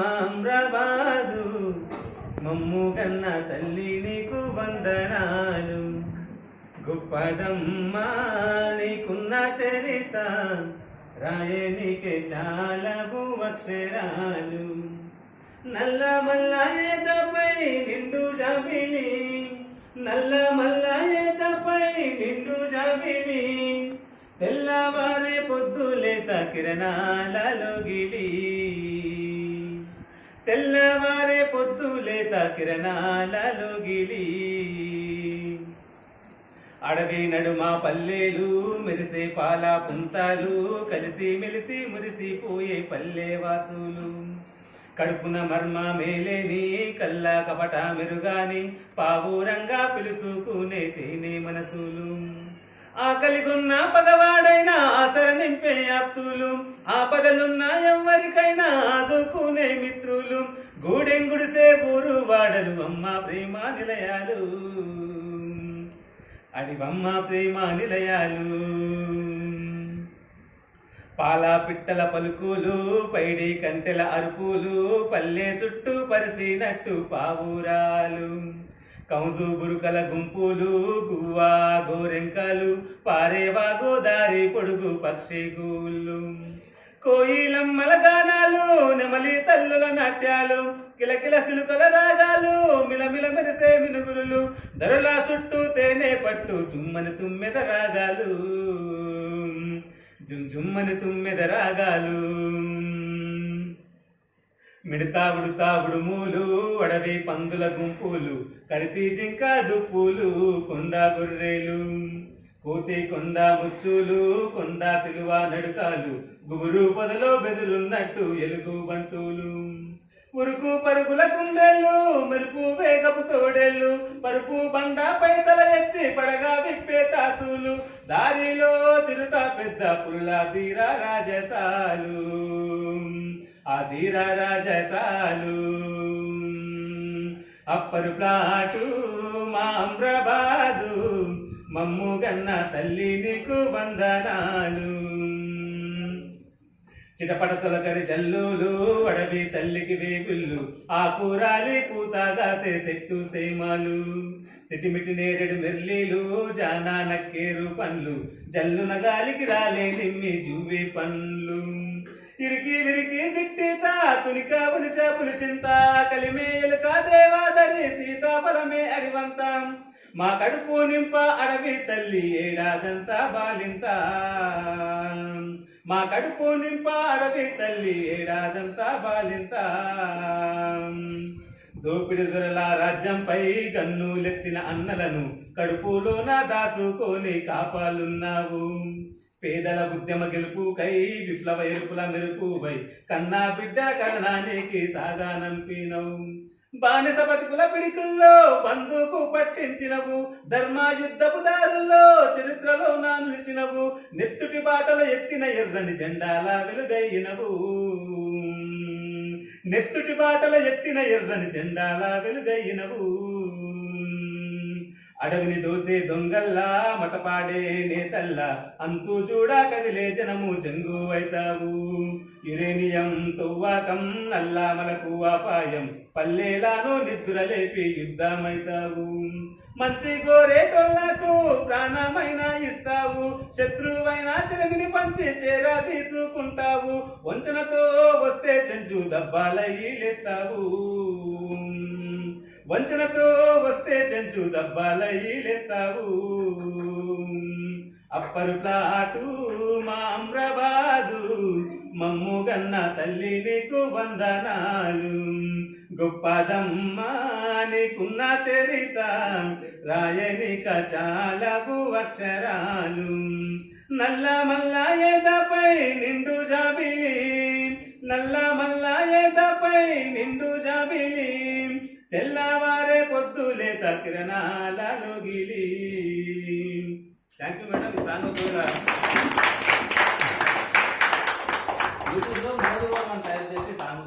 మామ్రబాదు మమ్ము కన్న తల్లి నీకు వందనాలు. గొప్పదమ్మా నీకున్న చరిత రాయనికే చాలవు అక్షరాలు. నల్ల మల్ల నిండు జాబిలి నల్ల మల్ల నిండు జాబిలి. తెల్లవారే పొద్దులేత కిరణాలలో గిలి. తెల్లవారే పొద్దులేత కిరణాలలో గిలి. అడవి నడుమ పల్లెలు మెరిసే పాల పుంతాలు కలిసి మెలిసి మురిసిపోయే పల్లె వాసులు. కడుపున మర్మ మేలేని కల్లా కపట మెరుగాని పావురంగా పిలుసుకునే తేనే మనసులు. ఆకలిగున్న పగవాడైనా ఆసర నింపే ఆప్తులు ఆపదలున్న ఎవ్వరికైనా ఆదుకునే మిత్రులు. గూడెంగుడిసే ఊరు వాడలు అమ్మ ప్రేమ నిలయాలు. అడివమ్మ ప్రేమ నిలయాలు. పాల పిట్టల పలుకులు పైడి కంటెల అరుపులు పల్లె చుట్టూ పరిసినట్టు పావురాలు. కౌజు బురుకల గుంపులు గువ్వా గోరెంకలు పారేవా గోదారి పొడుగు పక్షి గూళ్ళు. కోయిలమ్మల గానాలు నెమలి తల్లుల నాట్యాలు కిలకిల సిలుకల రాగాలు మిలమిల మెరిసే మినుగురులు ధరల చుట్టూ తేనె పట్టు తుమ్మని తుమ్మెద రాగాలు. జుమ్ జుమ్మని తుమ్మెద రాగాలు. మిడతా ఉడుతా ఉడుములు అడవి పందుల గుంపులు కరితి జింక దుప్పులు కొండ గొర్రెలు కోతి కొండ ముచ్చులు కొండ సిలువ నడుకాలు గుబురు పొదలో బెదురున్నట్టు ఎలుగు బంటులు. ఉరుకు పరుగుల కుండెళ్ళు మెరుపు వేగపు తోడేళ్ళు పరుపు బండపై తల ఎత్తి పడగా విప్పే తాసులు దారిలో చిరుత పెద్ద పుల్ల తీర రాజసాలు. ఆ రజసాలు రాజసాలు అప్పరు ప్లాటు మామ్రబాదు మమ్ము గన్న తల్లి నీకు వందనాలు. చిటపట తొలకరి జల్లులు అడవి తల్లికి వేగుళ్ళు ఆ కూరాలి పూతగాసే చెట్టు సేమాలు. సిటిమిటి నేరెడు మెర్లీలు జానా నక్కేరు పండ్లు జల్లున గాలికి రాలే నిమ్మి జూవి పండ్లు. తిరిగి విరిగి చిట్టిత తునిక పులిస పులిసింత కలిమేయలు ఎలుక దేవాదరి సీతాఫలమే అడివంతం. మా కడుపు నింప అడవి తల్లి ఏడాదంతా బాలింత. మా కడుపు నింప అడవి తల్లి ఏడాదంతా బాలింత. దోపిడి దొరల రాజ్యంపై గన్నులెత్తిన అన్నలను కడుపులోన దాసుకొని కాపాలున్నావు. పేదల ఉద్యమ గెలుపుకై విప్లవ ఎరుపుల మెరుపుపై కన్నా బిడ్డ కరణానికి సాగానంపినవు బానిస బతుకుల పిడికుల్లో బంధుకు పట్టించినవు. ధర్మ యుద్ధపు దారుల్లో చరిత్రలో నా నిలిచినవు. నెత్తుటి బాటలు ఎత్తిన ఎర్రని జెండాలా వెలుగైనవు. నెత్తుటి బాటల ఎత్తిన ఎర్రని జెండాలా వెలుగైనవు అడవిని దోసే దొంగల్లా మతపాడే నేతల్లా అంతూ చూడా కదిలే జనము చెంగు అవుతావు యురేనియం తవ్వాకం నల్లామలకు అపాయం పల్లెలానో నిద్రలేపి యుద్ధమైతావు. మంచి గోరేటోళ్ళకు ప్రాణమైన ఇస్తావు శత్రువైన చెలమిని పంచి చేరా తీసుకుంటావు. వంచనతో వస్తే చెంచు దబ్బాలయ్యి లేస్తావు. వంచనతో వస్తే చెంచు దబ్బాలయ్యి లేస్తావు. అప్పరు ప్లాటు మామ్రబాదు మమ్ము గన్న తల్లి నీకు వందనాలు. గొప్పదమ్మా నీకున్న చరిత రాయనిక చాలవు అక్షరాలు. నల్ల మల్లాయదపై నిండు జాబిలి నల్ల మల్లాయదపై నిండు జాబిలి. తెల్లవారే పొద్దులే తక్కిరణాలలో గిలి థ్యాంక్ యూ మేడం ఈ సాంగ్ కూడా